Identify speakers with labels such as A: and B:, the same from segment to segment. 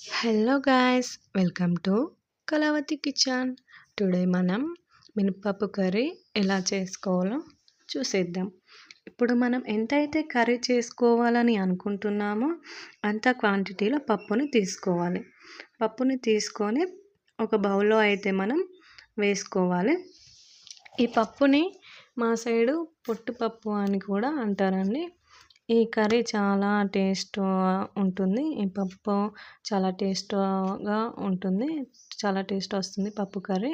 A: Hello guys welcome to Kalavathi kitchen today మనం మినపప్పు curry ఎలా చేసుకోవాలో చూసేద్దాం. ఇప్పుడు మనం ఎంతైతే కర్రీ చేసుకోవాలని అనుకుంటున్నామో అంత క్వాంటిటీలో పప్పుని తీసుకోవాలి. పప్పుని తీసుకొని ఒక బౌల్లో అయితే మనం వేసుకోవాలి. ఈ పప్పుని మా సైడు పొట్టుపప్పు అని కూడా అంటారండి. ఈ కర్రీ చాలా టేస్ట్ ఉంటుంది. ఈ పప్పు చాలా టేస్ట్గా ఉంటుంది. చాలా టేస్ట్ వస్తుంది పప్పు కర్రీ.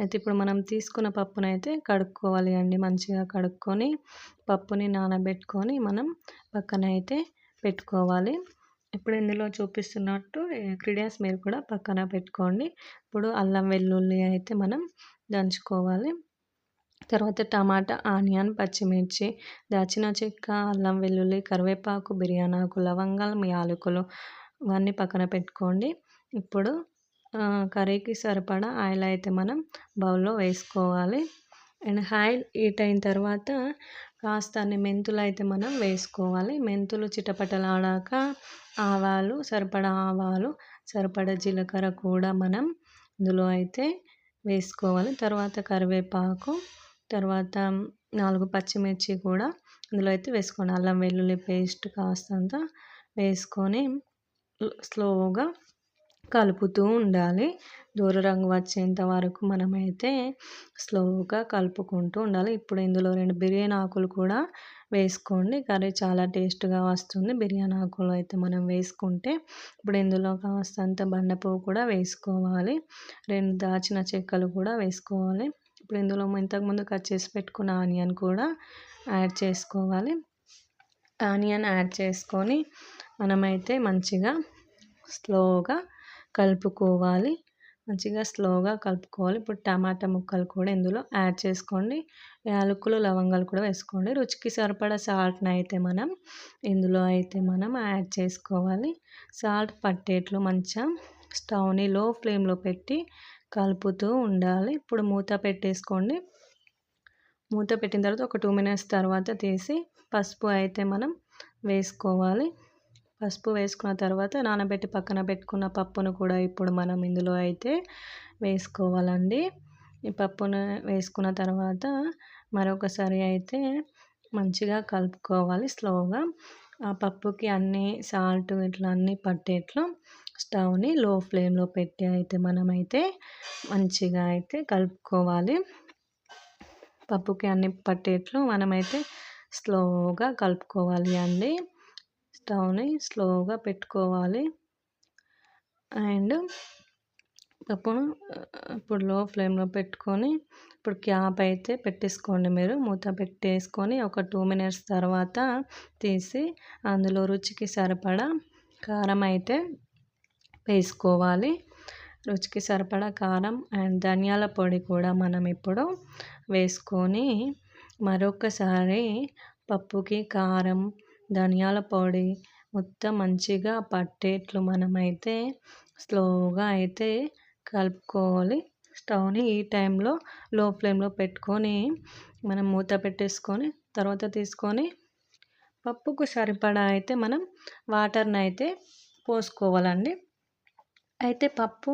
A: అయితే ఇప్పుడు మనం తీసుకున్న పప్పునైతే కడుక్కోవాలి అండి. మంచిగా కడుక్కొని పప్పుని నానబెట్టుకొని మనం పక్కన అయితే పెట్టుకోవాలి. ఇప్పుడు ఇందులో చూపిస్తున్నట్టు ఇంగ్రీడియంట్స్ మీరు కూడా పక్కన పెట్టుకోండి. ఇప్పుడు అల్లం వెల్లుల్లి అయితే మనం దంచుకోవాలి. తర్వాత టమాటా ఆనియన్ పచ్చిమిర్చి దాచిన చెక్క అల్లం వెల్లుల్లి కరివేపాకు బిర్యానీ ఆకు లవంగాలు యాలకులు ఇవన్నీ పక్కన పెట్టుకోండి. ఇప్పుడు కర్రీకి సరిపడా ఆయిల్ అయితే మనం బౌల్లో వేసుకోవాలి. అండ్ ఆయిల్ హీట్ అయిన తర్వాత కాస్త అన్ని మెంతులు అయితే మనం వేసుకోవాలి. మెంతులు చిటపటలాడాక ఆవాలు సరిపడా ఆవాలు సరిపడా జీలకర్ర కూడా మనం ఇందులో అయితే వేసుకోవాలి. తర్వాత కరివేపాకు తర్వాత నాలుగు పచ్చిమిర్చి కూడా ఇందులో అయితే వేసుకోండి అల్లం వెల్లుల్లి పేస్ట్ కాస్తంత వేసుకొని స్లోగా కలుపుతూ ఉండాలి. దూర రంగు వచ్చేంత వరకు మనమైతే స్లోగా కలుపుకుంటూ ఉండాలి. ఇప్పుడు ఇందులో రెండు బిర్యానీ ఆకులు కూడా వేసుకోండి. కర్రీ చాలా టేస్ట్గా వస్తుంది. బిర్యానీ ఆకులు అయితే మనం వేసుకుంటే ఇప్పుడు ఇందులో కాస్తంత బండపువ్వు కూడా వేసుకోవాలి. రెండు దాచిన చెక్కలు కూడా వేసుకోవాలి. ఇప్పుడు ఇందులో ఇంతకుముందు కట్ చేసి పెట్టుకున్న ఆనియన్ కూడా యాడ్ చేసుకోవాలి. ఆనియన్ యాడ్ చేసుకొని మనమైతే మంచిగా స్లోగా కలుపుకోవాలి. మంచిగా స్లోగా కలుపుకోవాలి. ఇప్పుడు టమాటా ముక్కలు కూడా ఇందులో యాడ్ చేసుకోండి. యాలకులు లవంగాలు కూడా వేసుకోండి. రుచికి సరిపడా సాల్ట్ని అయితే మనం ఇందులో అయితే మనం యాడ్ చేసుకోవాలి. సాల్ట్ పట్టేట్లు మంచిగా స్టవ్ని లో ఫ్లేమ్లో పెట్టి కలుపుతూ ఉండాలి. ఇప్పుడు మూత పెట్టేసుకోండి. మూత పెట్టిన తర్వాత ఒక టూ మినిట్స్ తర్వాత తీసి పసుపు అయితే మనం వేసుకోవాలి. పసుపు వేసుకున్న తర్వాత నానబెట్టి పక్కన పెట్టుకున్న పప్పును కూడా ఇప్పుడు మనం ఇందులో అయితే వేసుకోవాలండి. ఈ పప్పును వేసుకున్న తర్వాత మరొకసారి అయితే మంచిగా కలుపుకోవాలి స్లోగా. ఆ పప్పుకి అన్నీ సాల్ట్ ఇట్లా అన్నీ పట్టేట్లు స్టవ్ని లో ఫ్లేమ్లో పెట్టి అయితే మనమైతే మంచిగా అయితే కలుపుకోవాలి. పప్పుకి అన్ని పట్టేట్లు మనమైతే స్లోగా కలుపుకోవాలి అండి. స్టవ్ని స్లోగా పెట్టుకోవాలి. అండ్ పప్పును ఇప్పుడు లో ఫ్లేమ్లో పెట్టుకొని ఇప్పుడు క్యాప్ అయితే పెట్టేసుకోండి మీరు. మూత పెట్టేసుకొని ఒక టూ మినిట్స్ తర్వాత తీసి అందులో రుచికి సరిపడా కారం అయితే వేసుకోవాలి. రుచికి సరిపడా కారం అండ్ ధనియాల పొడి కూడా మనం ఇప్పుడు వేసుకొని మరొకసారి పప్పుకి కారం ధనియాల పొడి మొత్తం మంచిగా పట్టేట్లు మనమైతే స్లోగా అయితే కలుపుకోవాలి. స్టవ్ని ఈ టైంలో లో ఫ్లేమ్లో పెట్టుకొని మనం మూత పెట్టేసుకొని తర్వాత తీసుకొని పప్పుకు సరిపడా అయితే మనం వాటర్ని అయితే పోసుకోవాలండి. అయితే పప్పు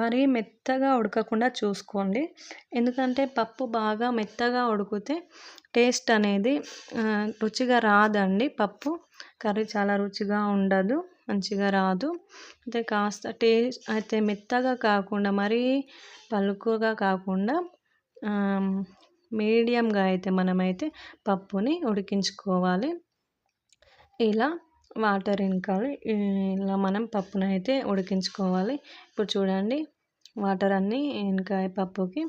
A: మరీ మెత్తగా ఉడకకుండా చూసుకోండి. ఎందుకంటే పప్పు బాగా మెత్తగా ఉడికితే టేస్ట్ అనేది రుచిగా రాదండి పప్పు. కర్రీ చాలా రుచిగా ఉండదు మంచిగా రాదు. అయితే కాస్త టేస్ట్ అయితే మెత్తగా కాకుండా మరీ పలుకుగా కాకుండా మీడియంగా అయితే మనమైతే పప్పుని ఉడికించుకోవాలి. ఇలా వాటర్ ఇంకా ఇలా మనం పప్పును అయితే ఉడికించుకోవాలి. ఇప్పుడు చూడండి వాటర్ అన్నీ ఇంకా పప్పుకి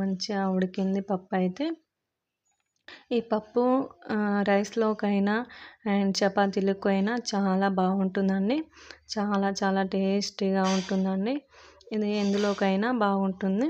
A: మంచిగా ఉడికింది పప్పు అయితే. ఈ పప్పు రైస్లోకైనా అండ్ చపాతీలకు అయినా చాలా బాగుంటుందండి. చాలా చాలా టేస్టీగా ఉంటుందండి. ఇది ఎందులోకైనా బాగుంటుంది.